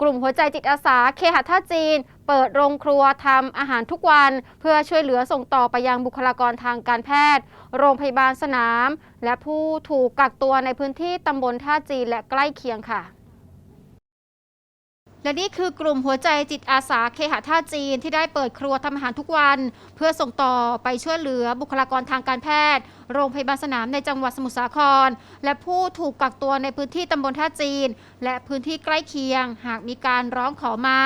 กลุ่มหัวใจจิตอาสาเคหะท่าจีน เปิดโรงครัวทำอาหารทุกวัน เพื่อช่วยเหลือส่งต่อไปยังบุคลากรทางการแพทย์ โรงพยาบาลสนาม และผู้ถูกกักตัวในพื้นที่ตำบลท่าจีนและใกล้เคียงค่ะ และนี่คือกลุ่มหัวใจจิตอาสาเคหะท่าจีนที่ได้เปิดครัวทำอาหารทุกวัน เพื่อส่งต่อไปช่วยเหลือบุคลากรทางการแพทย์ โรงพยาบาลสนามในจังหวัดสมุทรสาคร และผู้ถูกกักตัวในพื้นที่ตำบลท่าจีน และพื้นที่ใกล้เคียง หากมีการร้องขอมา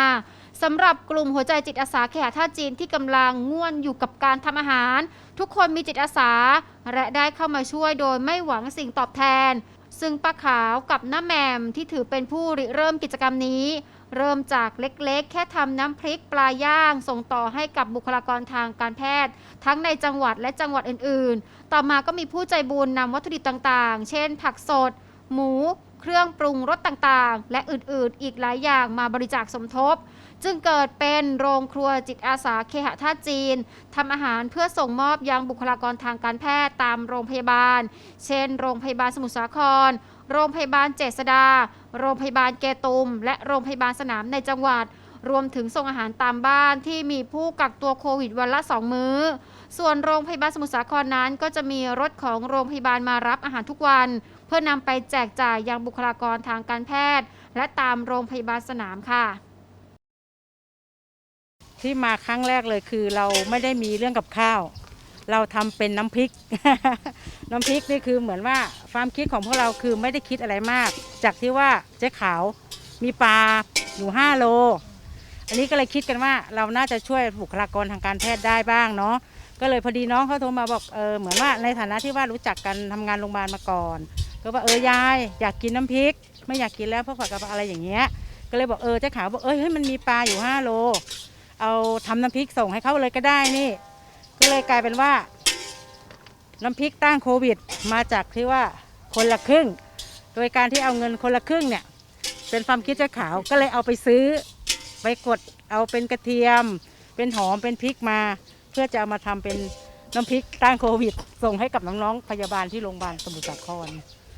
สำหรับกลุ่มหัวใจจิตอาสาเคหะท่าจีนที่กำลังง่วนอยู่กับการทำอาหาร ทุกคนมีจิตอาสา และได้เข้ามาช่วยโดยไม่หวังสิ่งตอบแทน ซึ่งป้าขาวกับน้าแหมมที่ถือเป็นผู้ริเริ่มกิจกรรมนี้ เริ่มจากเล็กๆ แค่ทำน้ำพริกปลาย่าง ส่งต่อให้กับบุคลากรทางการแพทย์ ทั้งในจังหวัดและจังหวัดอื่นๆ ต่อมาก็มีผู้ใจบุญนำวัตถุดิบต่างๆ เช่น ผักสด หมู เครื่องปรุงรสต่างๆ และอื่นๆ อีกหลายอย่างมาบริจาคสมทบ จึงเกิดเป็นโรงครัวจิตอาสาเคหะท่าจีนทำอาหารเพื่อส่งมอบยังบุคลากรทางการแพทย์ตามโรงพยาบาล เช่น โรงพยาบาลสมุทรสาคร โรงพยาบาลเจษดา โรงพยาบาลเกตุม และโรงพยาบาลสนามในจังหวัดรวมถึงส่งอาหารตามบ้านที่มีผู้กักตัวโควิดวันละ 2 มื้อ ส่วนโรงพยาบาลสมุทรสาครนั้น ก็จะมีรถของโรงพยาบาลมารับอาหารทุกวัน เพื่อนำไปแจกจ่ายยังบุคลากรทางการแพทย์ และตามโรงพยาบาลสนามค่ะ ที่มาครั้งแรกเลยคือเราไม่ได้มีเรื่องกับข้าว เราทำเป็นน้ำพริก น้ำพริกนี่คือเหมือนว่าความคิดของพวกเราคือไม่ได้คิดอะไรมาก จากที่ว่าเจ๊ขาวมีปลาอยู่5โล อันนี้ก็เลยคิดกันว่าเราน่าจะช่วยบุคลากรทางการแพทย์ได้บ้างเนาะก็เลยพอดีน้องเขาโทรมาบอกเออเหมือนว่าในฐานะที่ว่ารู้จักกันทำงานโรงพยาบาลมาก่อน ก็ว่าเออยายอยากกินน้ำพริก ไม่อยากกินแล้วเพราะผักกับอะไรอย่างเงี้ย ก็เลยบอกเออเจ๊ขาวบอกเอ้ยเฮ้ยมันมีปลาอยู่5โล เอาทำน้ำพริกส่งให้เขาเลยก็ได้นี่ ก็เลยกลายเป็นว่า น้ำพริกต้านโควิด มาจากที่ว่าคนละครึ่ง โดยการที่เอาเงินคนละครึ่งเนี่ย เป็นความคิดเจ้าขาวก็เลยเอาไปซื้อไปกดเอาเป็นกระเทียม เป็นหอมเป็นพริกมา เพื่อจะเอามาทำเป็นน้ำพริกต้านโควิด ส่งให้กับน้องๆพยาบาลที่โรงพยาบาลสมุทรสาคร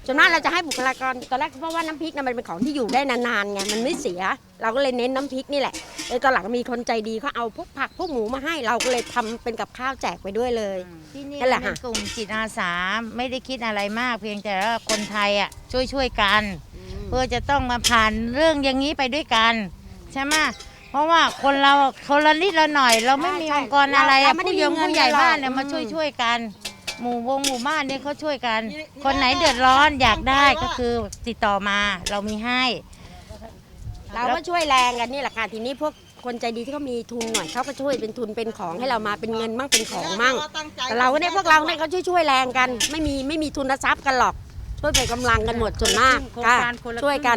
ส่วนมากเราจะให้บุคลากรตอนแรกเพราะว่าน้ำพริกนะมันเป็นของที่อยู่ได้นานๆไงมันไม่เสีย เราก็เลยเน้นน้ำพริกนี่แหละเลยตอนหลังมีคนใจดีเขาเอาพวกผักพวกหมูมาให้เราก็เลยทำเป็นกับข้าวแจกไปด้วยเลย ที่นี่นั่นแหละเป็นค่ะกลุ่มจิตอาสาไม่ได้คิดอะไรมาก เพียงแต่ว่าคนไทยอะช่วยช่วยๆกัน เพื่อจะต้องมาผ่านเรื่องอย่างนี้ไปด้วยกัน ใช่ไหมเพราะว่าคนเราคนละนิดละหน่อย เราไม่มีองค์กรอะไรอะผู้ยงผู้ใหญ่บ้านเนี่ยมาช่วยช่วยๆกัน หมู่วงหมู่บ้านเนี่ยเขาช่วยกัน คนไหนเดือดร้อนอยากได้ก็คือติดต่อมาเรามีให้ เราก็ช่วยแรงกันนี่แหละค่ะทีนี้พวกคนใจดีที่เขามีทุนหน่อยเขาก็ช่วยเป็นทุนเป็นของให้เรามาเป็นเงินมั่งเป็นของมั่งแต่เราเนี่ยพวกเราเนี่ยเขาช่วยช่วยๆแรงกัน ไม่มีไม่มีทุนทรัพย์กันหรอกช่วยเป็นกำลังกันหมดส่วนมากโครงค่ะการคนละครึ่งช่วยกัน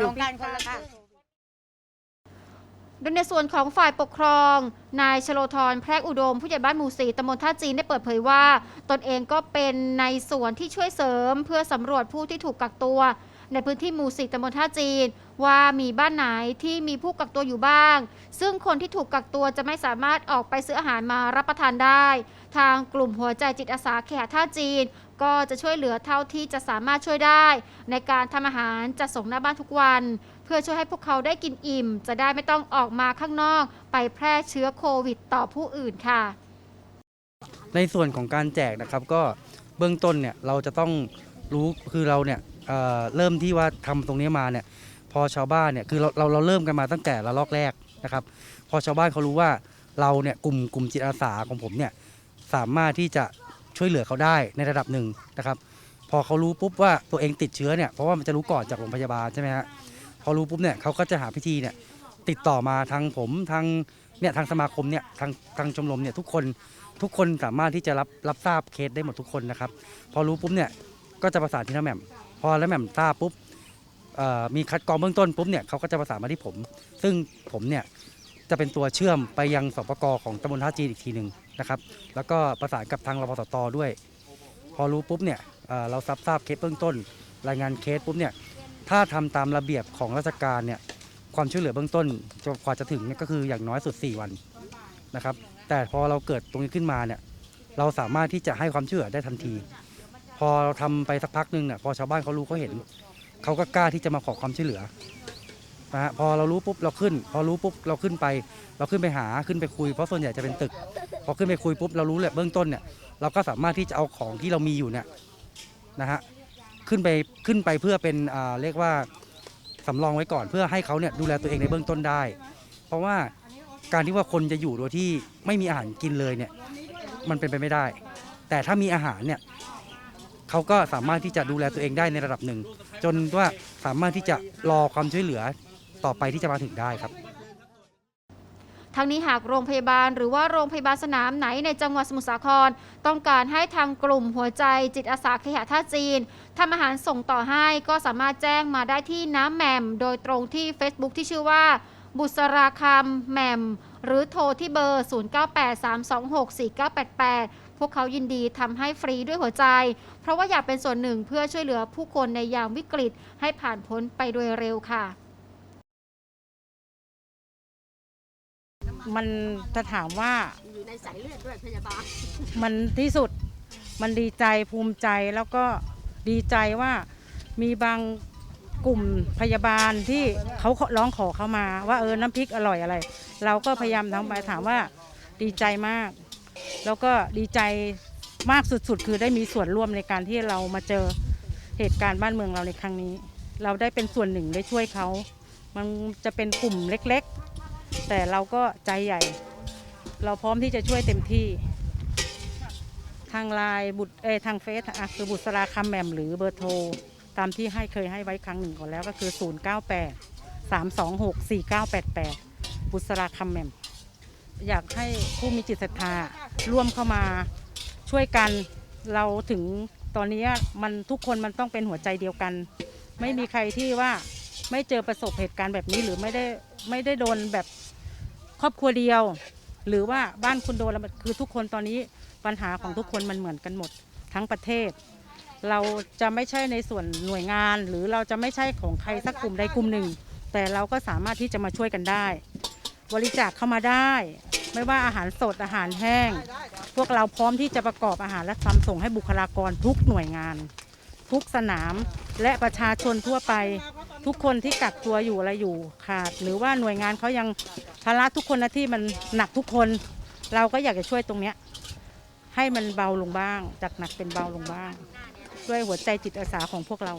โครงการโดยในส่วนของฝ่ายปกครอง นายชโลธรแพรกอุดม ผู้ใหญ่บ้านหมู่สีตำบลท่าจีนได้เปิดเผยว่า ตนเองก็เป็นในส่วนที่ช่วยเสริม เพื่อสำรวจผู้ที่ถูกกักตัว ในพื้นที่หมู่สีตำบลท่าจีน ว่ามีบ้านไหนที่มีผู้กักตัวอยู่บ้าง ซึ่งคนที่ถูกกักตัวจะไม่สามารถออกไปซื้ออาหารมารับประทานได้ ทางกลุ่มหัวใจจิตอาสาเขตท่าจีน ก็จะช่วยเหลือเท่าที่จะสามารถช่วยได้ ในการทำอาหารจะส่งหน้าบ้านทุกวัน เพื่อช่วยให้พวกเขาได้กินอิ่ม จะได้ไม่ต้องออกมาข้างนอก ไปแพร่เชื้อโควิดต่อผู้อื่นค่ะ ในส่วนของการแจกนะครับก็เบื้องต้นเนี่ยเราจะต้องรู้คือเราเนี่ย เอ่อเริ่มที่ว่าทำตรงนี้มาเนี่ยพอชาวบ้านเนี่ยคือเราเราเราเริ่มกันมาตั้งแต่ละลอกแรกนะครับ พอชาวบ้านเขารู้ว่าเราเนี่ยกลุ่มกลุ่มจิตอาสาของผมเนี่ยสามารถที่จะช่วยเหลือเขาได้ในระดับหนึ่งนะครับ พอเขารู้ปุ๊บว่าตัวเองติดเชื้อเนี่ยเพราะว่ามันจะรู้ก่อนจากโรงพยาบาลใช่ไหมฮะพอรู้ปุ๊บเนี่ยเขาก็จะหาพิธีเนี่ยติดต่อมาทางผมทางเนี่ยทางสมาคมเนี่ยทางทางชมรมเนี่ยทุกคนทุกคนสามารถที่จะรับรับทราบเคสได้หมดทุกคนนะครับ พอรู้ปุ๊บเนี่ยก็จะประสานที่น้าแหม่ม พอแล้วแหม่มทราบปุ๊บมีคัดกรองเบื้องต้นปุ๊บเนี่ยเขาก็จะประสานมาที่ผม ซึ่งผมเนี่ยจะเป็นตัวเชื่อมไปยังสปกของตำบลท่าจีนอีกทีหนึ่งนะครับแล้วก็ประสานกับทางรพสตด้วย พอรู้ปุ๊บเนี่ยเเรารับทราบเคสเบื้องต้น รายงานเคสปุ๊บเนี่ยถ้าทำตามระเบียบของราชการเนี่ยความช่วยเหลือเบื้องต้นจนกว่าจะถึงเนี่ยก็คืออย่างน้อยสุด 4 วันนะครับแต่พอเราเกิดตรงนี้ขึ้นมาเนี่ยเราสามารถที่จะให้ความช่วยเหลือได้ทันที พอเราทำไปสักพักหนึ่งเนี่ยพอชาวบ้านเขารู้เขาเห็นเขาก็กล้าที่จะมาขอความช่วยเหลือนะฮะพอเรารู้ปุ๊บเราขึ้น พอรู้ปุ๊บเราขึ้นไป เราขึ้นไปหาขึ้นไปคุยเพราะส่วนใหญ่จะเป็นตึก พอขึ้นไปคุยปุ๊บเรารู้แหละเบื้องต้นเนี่ยเราก็สามารถที่จะเอาของที่เรามีอยู่เนี่ยนะฮะขึ้นไปขึ้นไปเพื่อเป็นอ่าเรียกว่าสำรองไว้ก่อนเพื่อให้เขาเนี่ยดูแลตัวเองในเบื้องต้นได้ เพราะว่าการที่ว่าคนจะอยู่โดยที่ไม่มีอาหารกินเลยเนี่ยมันเป็นไปไม่ได้ แต่ถ้ามีอาหารเนี่ย เขาก็สามารถที่จะดูแลตัวเองได้ในระดับหนึ่ง จนว่าสามารถที่จะรอความช่วยเหลือต่อไปที่จะมาถึงได้ครับทั้งนี้หากโรงพยาบาลหรือว่าโรงพยาบาลสนามไหนในจังหวัดสมุทรสาคร ต้องการให้ทางกลุ่มหัวใจจิตอาสาเคหะท่าจีนทำอาหารส่งต่อให้ก็สามารถแจ้งมาได้ที่น้ำแหม่ม โดยตรงที่ Facebook ที่ชื่อว่า บุษราคำแหม่ม หรือโทรที่เบอร์ 0983264988 พวกเขายินดีทำให้ฟรีด้วยหัวใจ เพราะว่าอยากเป็นส่วนหนึ่งเพื่อช่วยเหลือผู้คนในยามวิกฤตให้ผ่านพ้นไปโดยเร็วค่ะ มันจะถามว่าอยู่ในสายเลือดด้วยพยาบาล มันที่สุดมันดีใจภูมิใจแล้วก็ดีใจว่ามีบาง กลุ่มพยาบาลที่เขาร้องขอเข้ามา ว่าเออน้ำพริกอร่อยอะไร เราก็พยายามทำไปถามว่าดีใจมาก แล้วก็ดีใจมากสุดๆ คือได้มีส่วนร่วมในการที่เรามาเจอเหตุการณ์บ้านเมืองเราในครั้งนี้ เราได้เป็นส่วนหนึ่งได้ช่วยเขา มันจะเป็นกลุ่มเล็กๆ แต่เราก็ใจใหญ่ เราพร้อมที่จะช่วยเต็มที่ ทางไลน์บุตรเอทางเฟซอะคือบุษราคำแหม่มหรือเบอร์โทร ตามที่ให้เคยให้ไว้ครั้งหนึ่งก่อนแล้วก็คือ 098 326 4988 บุษราคำแหม่มอยากให้ผู้มีจิตศรัทธาร่วมเข้ามาช่วยกันเราถึงตอนนี้มันทุกคนมันต้องเป็นหัวใจเดียวกัน ไม่มีใครที่ว่าไม่เจอประสบเหตุการณ์แบบนี้หรือไม่ได้ไม่ได้โดนแบบครอบครัวเดียว หรือว่าบ้านคุณโดนแล้วคือทุกคนตอนนี้ปัญหาของทุกคนมันเหมือนกันหมดทั้งประเทศ เราจะไม่ใช่ในส่วนหน่วยงาน หรือเราจะไม่ใช่ของใครสักกลุ่มใดกลุ่มหนึ่ง แต่เราก็สามารถที่จะมาช่วยกันได้ บริจาคเข้ามาได้ ไม่ว่าอาหารสดอาหารแห้ง พวกเราพร้อมที่จะประกอบอาหารและทำส่งให้บุคลากรทุกหน่วยงาน ทุกสนามและประชาชนทั่วไป ทุกคนที่กักตัวอยู่อะไรอยู่ขาด หรือว่าหน่วยงานเขายังภาระทุกคนหนะที่มันหนักทุกคน เราก็อยากจะช่วยตรงเนี้ยให้มันเบาลงบ้าง จากหนักเป็นเบาลงบ้าง ด้วยหัวใจจิตอาสาของพวกเรา